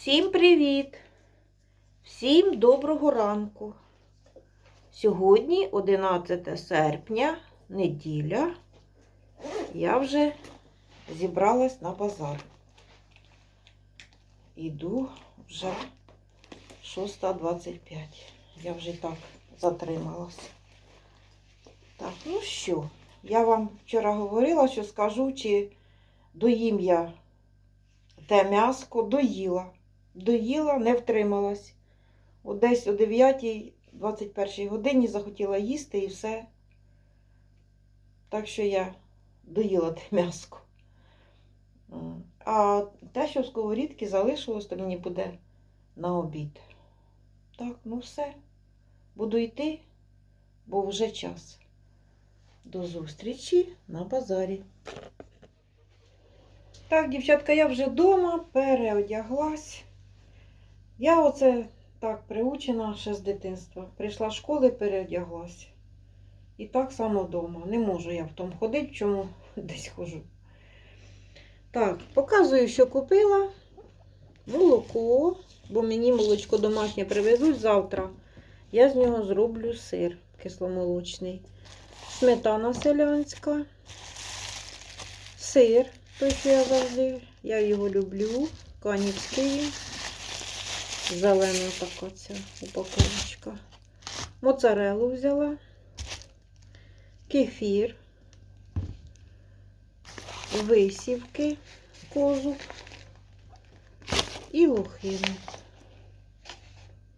Всім привіт! Всім доброго ранку. Сьогодні 11 серпня, неділя. Я вже зібралась на базар. Іду вже 6.25. Я вже так затрималась. Так, ну що, я вам вчора говорила, що скажу, чи доїм я те м'яско, доїла. Доїла, не втрималась. От десь о 9-21 годині захотіла їсти і все. Так що я доїла те м'яско. А те, що в сковорідці залишилось, то мені буде на обід. Так, ну все. Буду йти, бо вже час. До зустрічі на базарі. Так, дівчатка, я вже вдома, переодяглась. Я оце так приучена ще з дитинства. Прийшла з школи, переодяглась. І так само вдома. Не можу я в тому ходити, в чому десь хожу. Так, показую, що купила. Молоко, бо мені молочко домашнє привезуть завтра. Я з нього зроблю сир кисломолочний. Сметана селянська. Сир, той, що я завжди. Я його люблю. Канівський. Зелена така ця упаковочка. Моцарелу взяла. Кефір. Висівки козу. І лохину.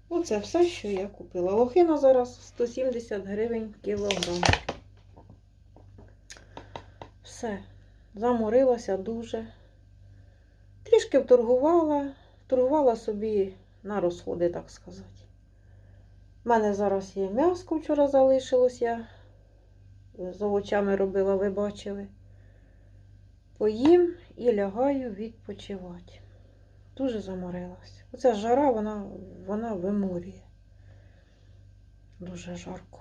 Оце все, що я купила. Лохина зараз 170 гривень кілограм. Все. Заморилася дуже. Трішки вторгувала, вторгувала собі на розходи, так сказати. У мене зараз є м'яско, вчора залишилось, я з овочами робила, ви бачили. Поїм і лягаю відпочивати. Дуже заморилась. Оця жара, вона, вона виморює. Дуже жарко.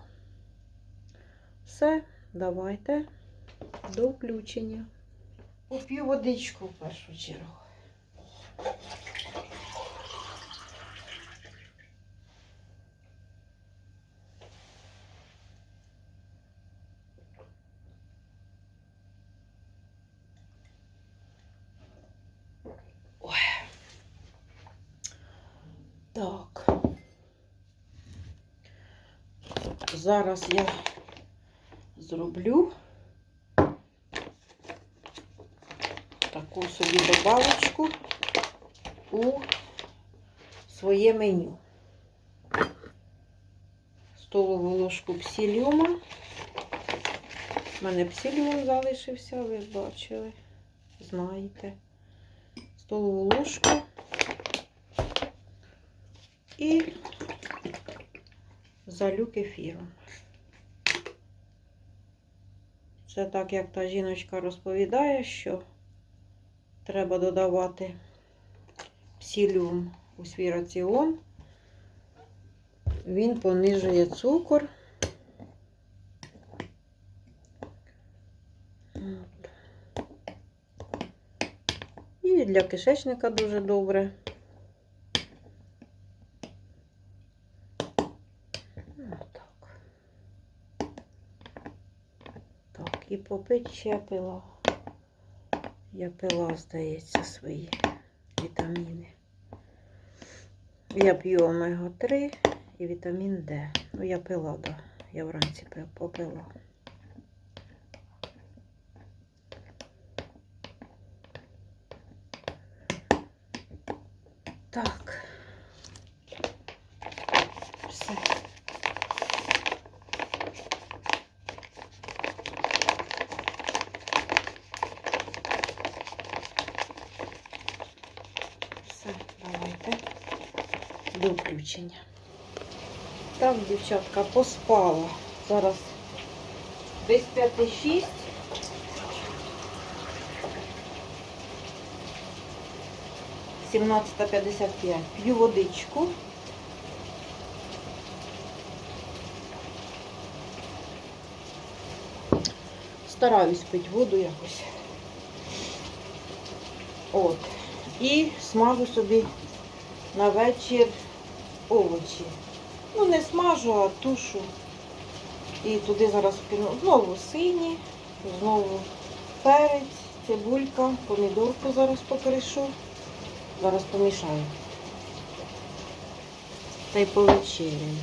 Все, давайте до включення. Поп'ю водичку в першу чергу. Так. Зараз я зроблю таку собі добавочку у своє меню. Столову ложку псиліума. У мене псиліум залишився, ви бачили, знаєте. Столову ложку і залю кефіром. Це так, як та жіночка розповідає, що треба додавати псиліум у свій раціон. Він понижує цукор. І для кишечника дуже добре. І попить ще пила. Я пила, здається, свої вітаміни. Я п'ю омега-3 і вітамін Д. Ну, я пила, да. Я вранці попила. Так. Все. Все, давайте до включення. Так, дівчатка, поспала. Зараз без 5-6. Сімнадцята п'ятдесят п'ять. П'ю водичку. Стараюсь пити воду якось. От. І смажу собі на вечір овочі. Ну, не смажу, а тушу. І туди зараз кину знову сині, знову перець, цибулька, помідорку зараз покришу. Зараз помішаю. Та й повечеряю.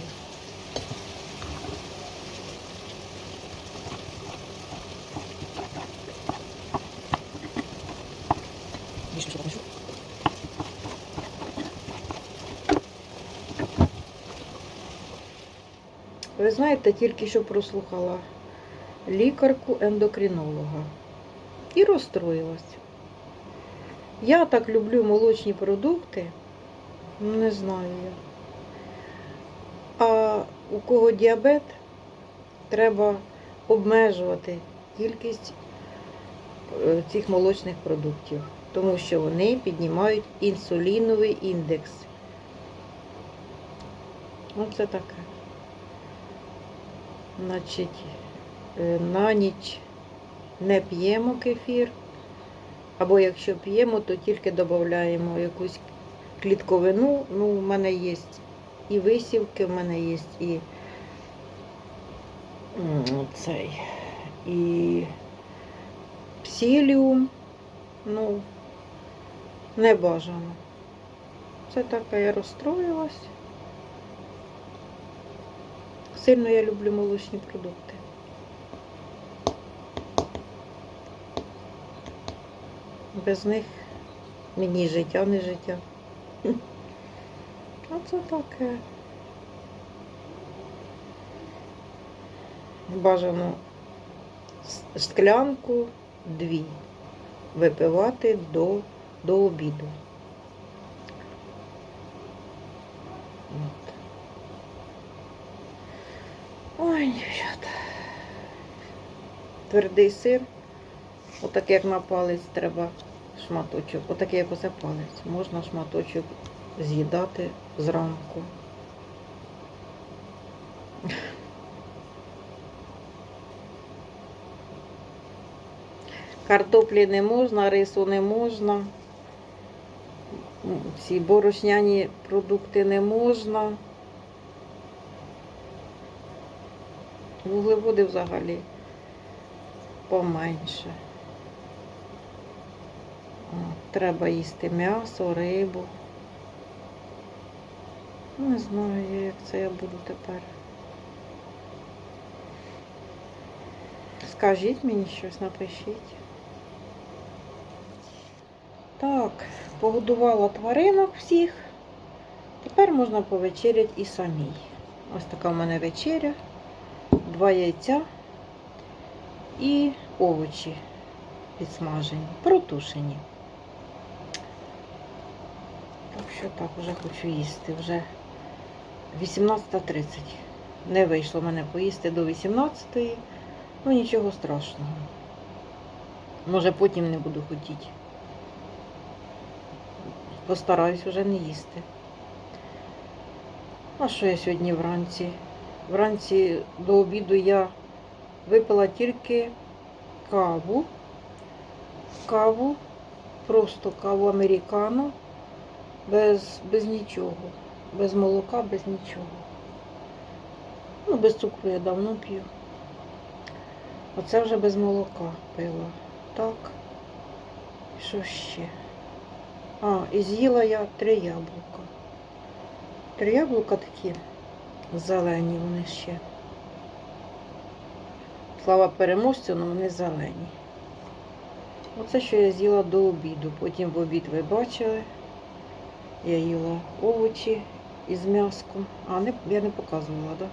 Більше що покажу. Ви знаєте, тільки що прослухала лікарку ендокринолога і розстроїлась. Я так люблю молочні продукти, ну, не знаю я. А у кого діабет, треба обмежувати кількість е, цих молочних продуктів, тому що вони піднімають інсуліновий індекс. Оце таке. Значить, е, на ніч не п'ємо кефір. Або якщо п'ємо, то тільки додаємо якусь клітковину. Ну, у мене є і висівки, в мене є і цей, і псиліум. Ну, не бажано. Це таке я розстроїлась. Сильно я люблю молочні продукти. Без них мені життя не життя. Оце таке. Бажано склянку дві випивати до, до обіду. Ой, дівчата. Твердий сир. Отак як на палець треба шматочок. Отакий як оце палець. Можна шматочок з'їдати зранку. Картоплі не можна, рису не можна. Ці борошняні продукти не можна. Вуглеводи взагалі поменше. Треба їсти м'ясо, рибу. Не знаю, як це я буду тепер. Скажіть мені щось, напишіть. Так, погодувала тваринок всіх. Тепер можна повечеряти і самій. Ось така в мене вечеря. Два яйця і овочі підсмажені, протушені. Так що так, вже хочу їсти. Вже 18.30. Не вийшло мене поїсти до 18-ї. Ну нічого страшного. Може потім не буду хотіти. Постараюсь вже не їсти. А що я сьогодні вранці? Вранці до обіду я випила тільки каву. Каву, просто каву американо, без, без нічого. Без молока, без нічого. Ну, без цукру я давно п'ю. Оце вже без молока пила. Так. Що ще? А, і з'їла я три яблука. Три яблука такі зелені вони ще. Слава переможцю, але вони зелені. Оце, що я з'їла до обіду. Потім в обід ви бачили. Я їла овочі із м'яском. А, не, я не показувала, так? Да?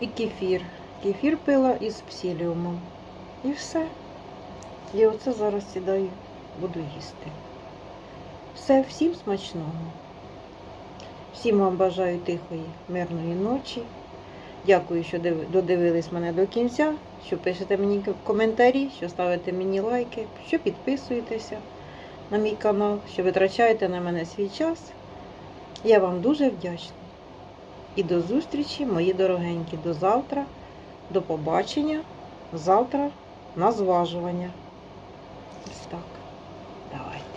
І кефір. Кефір пила із псиліумом. І все. І оце зараз сідаю, буду їсти. Все, всім смачного. Всім вам бажаю тихої, мирної ночі. Дякую, що додивились мене до кінця, що пишете мені коментарі, що ставите мені лайки, що підписуєтеся на мій канал, що витрачаєте на мене свій час. Я вам дуже вдячна. І до зустрічі, мої дорогенькі, до завтра, до побачення. Завтра на зважування. Ось так. Давайте.